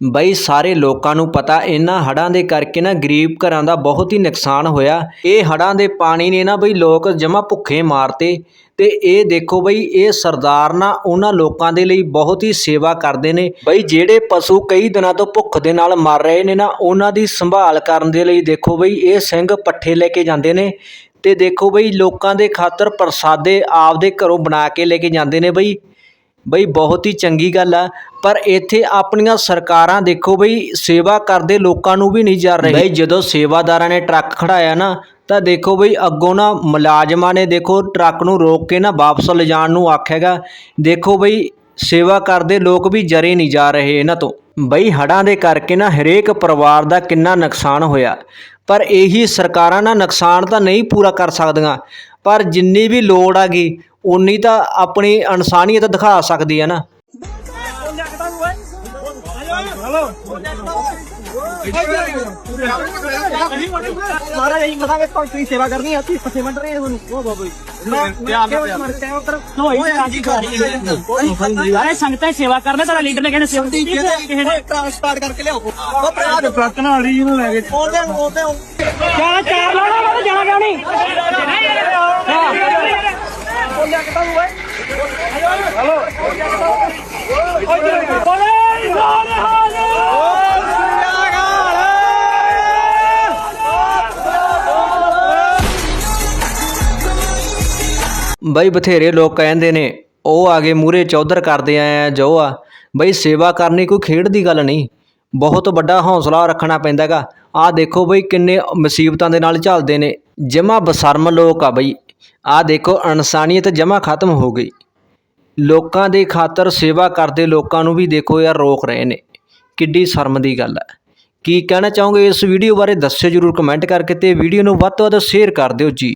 ਬਈ ਸਾਰੇ ਲੋਕਾਂ ਨੂੰ ਪਤਾ ਇਹਨਾਂ ਹੜ੍ਹਾਂ ਦੇ ਕਰਕੇ ਨਾ ਗਰੀਬ ਘਰਾਂ ਦਾ ਬਹੁਤ ਹੀ ਨੁਕਸਾਨ ਹੋਇਆ। ਇਹ ਹੜ੍ਹਾਂ ਦੇ ਪਾਣੀ ਨੇ ਨਾ ਬਈ ਲੋਕ ਜਮਾ ਭੁੱਖੇ ਮਾਰਤੇ ਤੇ ਇਹ ਦੇਖੋ ਬਈ ਇਹ ਸਰਦਾਰ ਨਾ ਉਹਨਾਂ ਲੋਕਾਂ ਦੇ ਲਈ ਬਹੁਤ ਹੀ ਸੇਵਾ ਕਰਦੇ ਨੇ। ਬਈ ਜਿਹੜੇ ਪਸ਼ੂ ਕਈ ਦਿਨਾਂ ਤੋਂ ਭੁੱਖ ਦੇ ਨਾਲ ਮਰ ਰਹੇ ਨੇ ਨਾ, ਉਹਨਾਂ ਦੀ ਸੰਭਾਲ ਕਰਨ ਦੇ ਲਈ ਦੇਖੋ ਬਈ ਇਹ ਸਿੰਘ ਪੱਠੇ ਲੈ ਕੇ ਜਾਂਦੇ ਨੇ ਤੇ ਦੇਖੋ ਬਈ ਲੋਕਾਂ ਦੇ ਖਾਤਰ ਪ੍ਰਸਾਦੇ ਆਪਦੇ ਘਰੋਂ ਬਣਾ ਕੇ ਲੈ ਕੇ ਜਾਂਦੇ ਨੇ ਬਈ। ਬਈ ਬਹੁਤ ਹੀ ਚੰਗੀ ਗੱਲ ਆ, ਪਰ ਇੱਥੇ ਆਪਣੀਆਂ ਸਰਕਾਰਾਂ ਦੇਖੋ ਬਈ ਸੇਵਾ ਕਰਦੇ ਲੋਕਾਂ ਨੂੰ ਵੀ ਨਹੀਂ ਜਰ ਰਹੀ। ਬਈ ਜਦੋਂ ਸੇਵਾਦਾਰਾਂ ਨੇ ਟਰੱਕ ਖੜਾਇਆ ਨਾ, ਤਾਂ ਦੇਖੋ ਬਈ ਅੱਗੋਂ ਨਾ ਮੁਲਾਜ਼ਮਾਂ ਨੇ ਦੇਖੋ ਟਰੱਕ ਨੂੰ ਰੋਕ ਕੇ ਨਾ ਵਾਪਸ ਲਿਜਾਣ ਨੂੰ ਆਖਿਆਗਾ। ਦੇਖੋ ਬਈ ਸੇਵਾ ਕਰਦੇ ਲੋਕ ਵੀ ਜਰੇ ਨਹੀਂ ਜਾ ਰਹੇ ਇਹਨਾਂ ਤੋਂ। ਬਈ ਹੜ੍ਹਾਂ ਦੇ ਕਰਕੇ ਨਾ ਹਰੇਕ ਪਰਿਵਾਰ ਦਾ ਕਿੰਨਾ ਨੁਕਸਾਨ ਹੋਇਆ। ਪਰ ਇਹੀ ਸਰਕਾਰਾਂ ਨਾ ਨੁਕਸਾਨ ਤਾਂ ਨਹੀਂ ਪੂਰਾ ਕਰ ਸਕਦੀਆਂ। ਪਰ ਜਿੰਨੀ ਵੀ ਲੋੜ ਆ ਗਈ ਉਨੀ ਤਾਂ ਆਪਣੀ ਇਨਸਾਨੀਅਤ ਦਿਖਾ ਸਕਦੀ ਹੈ ਨਾ ਮਹਾਰਾਜ ਅਸੀਂ ਮਸਾਂ ਵਿੱਚ ਕੋਈ ਸੇਵਾ ਕਰਨੀ ਆ ਤੁਸੀਂ ਪੱਠੇ ਵੰਡ ਰਹੇ ਹੋ ਤੁਹਾਨੂੰ ਉਹ ਬਾਬਾ ਜੀ ਮੈਂ ਧਿਆਨ ਨਾਲ ਉਤਰ ਹੋਈ ਰਾਜੀ ਕਰ ਅਰੇ ਸੰਗਤਾਂ ਸੇਵਾ ਕਰਨਾ ਤੁਹਾਡਾ ਲੀਡਰ ਨੇ ਕਹਿੰਦੇ ਸੇਵਾ ਕੀਤੀ ਕਿਸੇ ਨੇ ਟਰੱਕ ਸਟਾਰਟ ਕਰਕੇ ਲਿਆਓ ਉਹ ਭਰਾ ਦੇ ਟਰੱਕ ਨਾਲ ਹੀ ਇਹਨੂੰ ਲੈ ਗਏ ਉਹਦੇ ਉਹਦੇ ਚਾਰ ਚਾਰ ਲਾਣਾ ਮੈਂ ਤਾਂ ਜਾਣਾ ਕਿਉਂ ਨਹੀਂ ਬੋਲੇ ਬਈ ਬਥੇਰੇ ਲੋਕ ਕਹਿੰਦੇ ਨੇ, ਉਹ ਆਗੇ ਮੂਰੇ ਚੌਧਰ ਕਰਦੇ ਆਏ ਆ, ਜੋ ਆ। ਬਈ ਸੇਵਾ ਕਰਨੀ ਕੋਈ ਖੇਡ ਦੀ ਗੱਲ ਨਹੀਂ। ਬਹੁਤ ਵੱਡਾ ਹੌਸਲਾ ਰੱਖਣਾ ਪੈਂਦਾਗਾ। ਆਹ ਦੇਖੋ ਬਈ ਕਿੰਨੇ ਮੁਸੀਬਤਾਂ ਦੇ ਨਾਲ ਝੱਲਦੇ ਨੇ। ਜਮਾ ਬਸਰਮ ਲੋਕ ਆ ਬਈ। ਆਹ ਦੇਖੋ ਇਨਸਾਨੀਅਤ ਜਮਾ ਖਤਮ ਹੋ ਗਈ। ਲੋਕਾਂ ਦੇ ਖਾਤਰ ਸੇਵਾ ਕਰਦੇ ਲੋਕਾਂ ਨੂੰ ਵੀ ਦੇਖੋ ਯਾਰ ਰੋਕ ਰਹੇ ਨੇ। ਕਿੱਡੀ ਸ਼ਰਮ ਦੀ ਗੱਲ ਹੈ। ਕੀ ਕਹਿਣਾ ਚਾਹੋਗੇ ਇਸ ਵੀਡੀਓ ਬਾਰੇ ਦੱਸਿਓ ਜਰੂਰ ਕਮੈਂਟ ਕਰਕੇ ਅਤੇ ਵੀਡੀਓ ਨੂੰ ਵੱਧ ਤੋਂ ਵੱਧ ਸ਼ੇਅਰ ਕਰ ਦਿਓ ਜੀ।